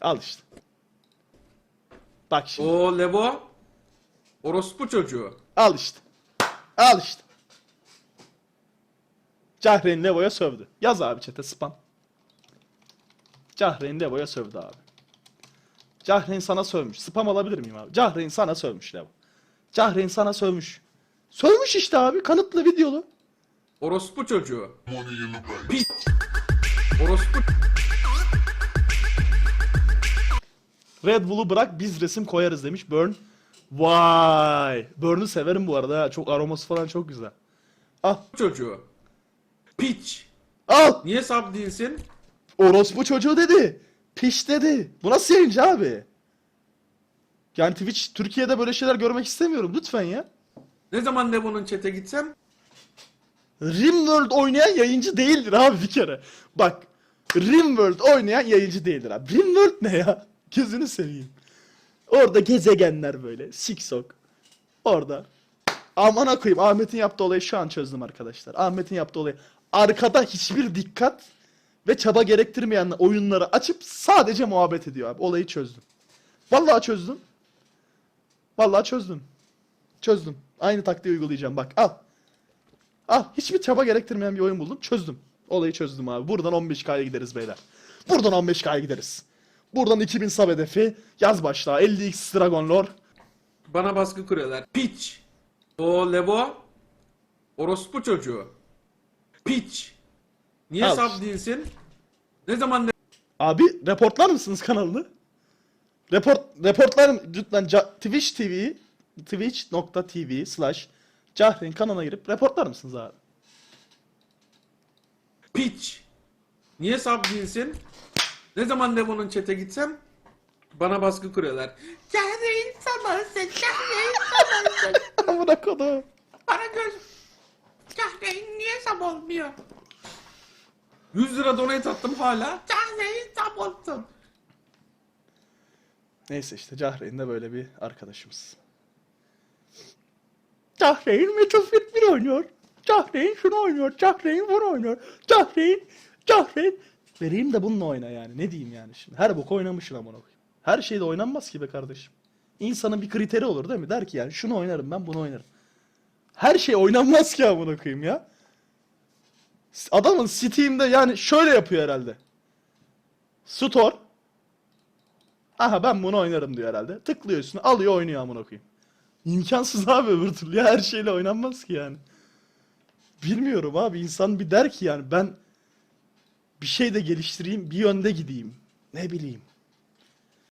Al işte. Bak şimdi. O Levo. Orospu çocuğu. Al işte. Al işte. Cahreyn Levo'ya sövdü. Yaz abi çete spam. Cahreyn Levo'ya sövdü abi. Cahreyn sana sövmüş. Spam alabilir miyim abi? Cahreyn sana sövmüş Levo. Cahreyn sana sövmüş. Sövmüş işte abi. Kanıtlı videolu. Orospu çocuğu. Pi. Orospu. Red Bull'u bırak biz resim koyarız demiş Burn. Vay. Burn'u severim bu arada. ha. Çok aroması falan çok güzel. Al. çocuğu. Piç. Al. Niye sab değilsin? Orospu çocuğu dedi. Piş dedi. Bu nasıl yayıncı abi? Yani Twitch Türkiye'de böyle şeyler görmek istemiyorum lütfen ya. Ne zaman Levo'nun chat'e gitsem Rimworld oynayan yayıncı değildir abi bir kere. Bak. Rimworld oynayan yayıncı değildir abi. Rimworld ne ya? Gözünü seveyim. Orada gezegenler böyle. Siksok. Orada. Aman koyayım. Ahmet'in yaptığı olayı şu an çözdüm arkadaşlar. Ahmet'in yaptığı olayı. Arkada hiçbir dikkat ve çaba gerektirmeyen oyunları açıp sadece muhabbet ediyor abi. Olayı çözdüm. Vallahi çözdüm. Vallahi çözdüm. Çözdüm. Aynı taktiği uygulayacağım bak al. Al hiçbir çaba gerektirmeyen bir oyun buldum çözdüm. Olayı çözdüm abi. Buradan 15K'ya gideriz beyler. Buradan 15K'ya gideriz. Buradan 2000 sub hedefi. Yaz başla 50x Dragon Lore. bana baskı kuruyorlar. Piç. O Levo. Orospu çocuğu. Piç. Niye Al işte. değilsin? Ne zaman Le- Abi reportlar mısınız kanalını? Report, reportlar lütfen Ca- Twitch TV twitch.tv slash Cahreyn kanalına girip reportlar mısınız abi? Piç. Niye sab değilsin? Ne zaman Levo'nun chat'e gitsem bana baskı kuruyorlar. Cahreyn samansın, Cahreyn samansın. Amına kodum. Bana göz. Cahreyn niye sab olmuyor? 100 lira donate attım hala. Cahreyn sab olsun. Neyse işte Cahreyn de böyle bir arkadaşımız. Cahreyn Battlefield 1 oynuyor. Cahreyn şunu oynuyor. Cahreyn bunu oynuyor. Cahreyn, Cahreyn. Vereyim de bununla oyna yani. Ne diyeyim yani şimdi. Her bok oynamışsın amına koyayım. Her şeyde oynanmaz ki be kardeşim. İnsanın bir kriteri olur değil mi? Der ki yani şunu oynarım ben bunu oynarım. Her şey oynanmaz ki amına koyayım ya. Adamın Steam'de yani şöyle yapıyor herhalde. Store Aha ben bunu oynarım diyor herhalde. Tıklıyor üstüne alıyor oynuyor amına koyayım. İmkansız abi öbür türlü ya her şeyle oynanmaz ki yani. Bilmiyorum abi insan bir der ki yani ben bir şey de geliştireyim bir yönde gideyim. Ne bileyim.